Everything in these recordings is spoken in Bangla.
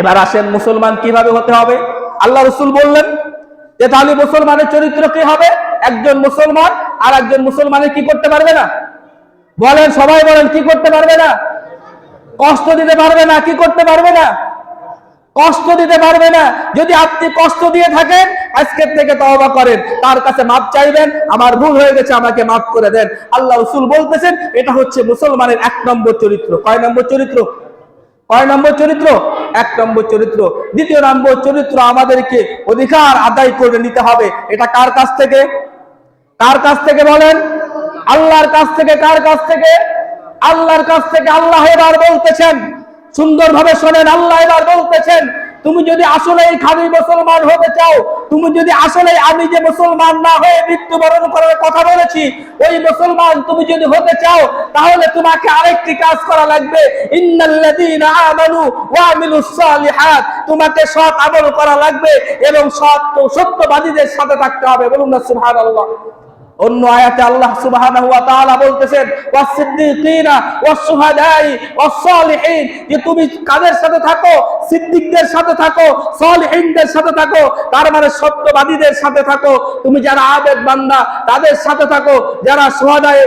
এবার আসেন মুসলমান কীভাবে হতে হবে? আল্লাহ রসুল বললেন যে, তাহলে মুসলমানের চরিত্র কি হবে? একজন মুসলমান আর একজন মুসলমানের কি করতে পারবে না? বলেন, সবাই বলেন, কি করতে পারবে না? কষ্ট দিতে পারবে না, কি করতে পারবে না? কষ্ট দিতে পারবে না। যদি আপনি কষ্ট দিয়ে থাকেন, আজকের থেকে তওবা করেন। তার কাছে মাপ চাইবেন, আমার ভুল হয়ে গেছে, আমাকে মাফ করে দেন। আল্লাহ রসুল বলতেছেন, এটা হচ্ছে মুসলমানের এক নম্বর চরিত্র। কয় নম্বর চরিত্র? কয় নম্বর চরিত্র? এক নম্বর চরিত্র। দ্বিতীয় নম্বর চরিত্র আমাদেরকে অধিকার আদায় করে নিতে হবে। এটা কার কাছ থেকে? কার কাছ থেকে বলেন? আল্লাহর কাছ থেকে, কার কাছ থেকে? আল্লাহর কাছ থেকে আল্লাহ এবার বলতেছেন। সুন্দরভাবে শোনেন, আল্লাহ এবার বলতেছেন। তুমি যদি আসলে এই খাদি মুসলমান হতে চাও তুমি যদি আসলে আমি যে মুসলমান না হয়ে মৃত্যুবরণ করার কথা বলেছি, ওই মুসলমান তুমি যদি হতে চাও, তাহলে তোমাকে আরেকটি কাজ করা লাগবে। তোমাকে সৎ আমল করা লাগবে এবং সৎ সত্যবাদীদের সাথে থাকতে হবে। বলুন না সুবহানাল্লাহ। অন্য আয়াতে আল্লাহ তাআলা বলতেছেন যে তুমি কাদের সাথে থাকো? সিদ্দিকদের সাথে থাকো, সালিহিনদের সাথে থাকো, তার মানে সত্যবাদীদের সাথে থাকো। তুমি যারা আবেদ বান্দা, তাদের সাথে থাকো। যারা শুহাদায়ে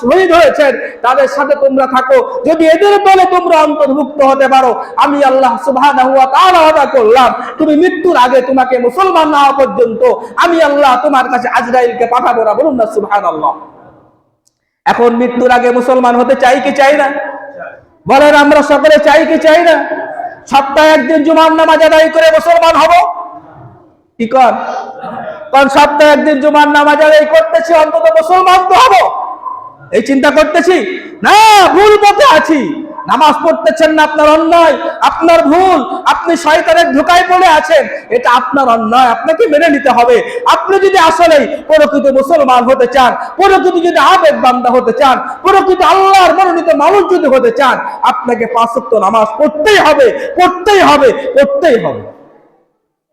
শহীদ হয়েছেন, তাদের সাথে তোমরা থাকো। যদি এদের দলে তোমরা অন্তর্ভুক্ত হতে পারো, আমি আল্লাহ সুবহানাহু ওয়া করলাম, তুমি মৃত্যুর আগে তোমাকে মুসলমান না পর্যন্ত আমি আল্লাহ তোমার কাছে আজরাইলকে পাঠাবো না। বলুন না, সুবহানাল্লাহ। এখন মৃত্যুর আগে মুসলমান হতে চাই কি চাই না? বলেন, আমরা সকলে চাই কি চাই না? সপ্তাহে একদিন জুমার নামাজ আদায় করে মুসলমান হব? কি কর কারণ সপ্তাহে একদিন জুমার নামাজ আদায় করতেছি, অন্তত মুসলমান তো হব। এই চিন্তা করতেছি? না, ভুল পথে আছি। নামাজ পড়তেছেন না, আপনার অন্যায়, আপনার ভুল, আপনি শয়তানের ধোকায় পড়ে আছেন, এটা আপনার অন্যায়, আপনাকে মেনে নিতে হবে। আপনি যদি আসলে প্রকৃত মুসলমান হতে চান, প্রকৃত যদি আবেগ বান্দা হতে চান, প্রকৃত আল্লাহর মনোনীত মানুষ যদি হতে চান, আপনাকে পাঁচত্ব নামাজ পড়তেই হবে পড়তেই হবে পড়তেই হবে।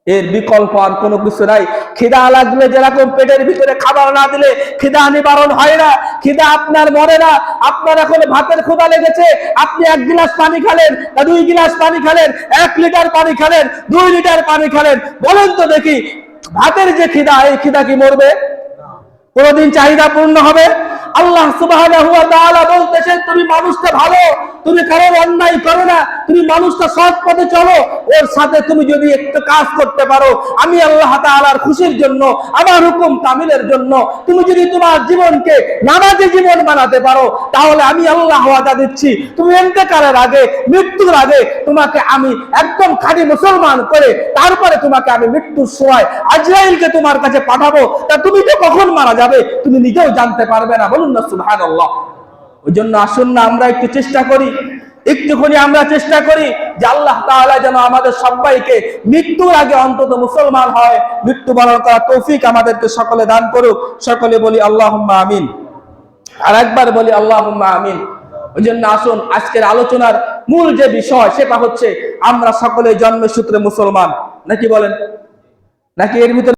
এর বিকল্প আর কোনো কিছু নাই। খিদা লাগলে যেরকম পেটের ভিতরে খাবার না দিলে খিদা নিবারণ হয় না, খিদা আপনার মরে না। আপনার এখন ভাতের ক্ষুদা লেগেছে, আপনি এক গিলাস পানি খেলেন না দুই গিলাস পানি খেলেন, এক লিটার পানি খেলেন, দুই লিটার পানি খেলেন। বলেন তো দেখি, ভাতের যে খিদা, এই খিদা কি মরবে? কোনদিন চাহিদা পূর্ণ হবে? আল্লাহ সুবহানাহু ওয়া বলতেছেন তুমি মানুষটা ভালো, তুমি কারোর অন্যায় করো না, তুমি মানুষটা সৎ পথে চলো। ওর সাথে তুমি যদি একটু কাজ করতে পারো, আমি আল্লাহ তাআলার খুশির জন্য, আমার হুকুম কামিলের জন্য, তুমি যদি তোমার জীবনকে নামাজে জীবন বানাতে পারো, তাহলে আমি আল্লাহ ওয়াদা দিচ্ছি। তুমি এন্তেকালের আগে, মৃত্যুর আগে তোমাকে আমি একদম খাঁটি মুসলমান করে, তারপরে তোমাকে আমি মৃত্যুর সময় আজরাইলকে তোমার কাছে পাঠাবো। তা তুমি তো কখন মারা যাবে, তুমি নিজেও জানতে পারবে না। বলুন না, সুবহানাল্লাহ। ওই জন্য আসুন না, আমরা একটু চেষ্টা করি। একটুখানি আমরা চেষ্টা করি যে আল্লাহ তাআলা যেন আমাদের সবাইকে মৃত্যুর আগে অন্তত মুসলমান হয়। মৃত্যুবরণ করা তৌফিক আমাদেরকে সকলে দান করুক। সকলে বলি, আল্লাহুম্মা আমিন। আর একবার বলি আল্লাহ আমিন। ওই জন্য আসুন, আজকের আলোচনার মূল যে বিষয়, সেটা হচ্ছে আমরা সকলে জন্মসূত্রে মুসলমান। নাকি বলেন? নাকি এর ভিতরে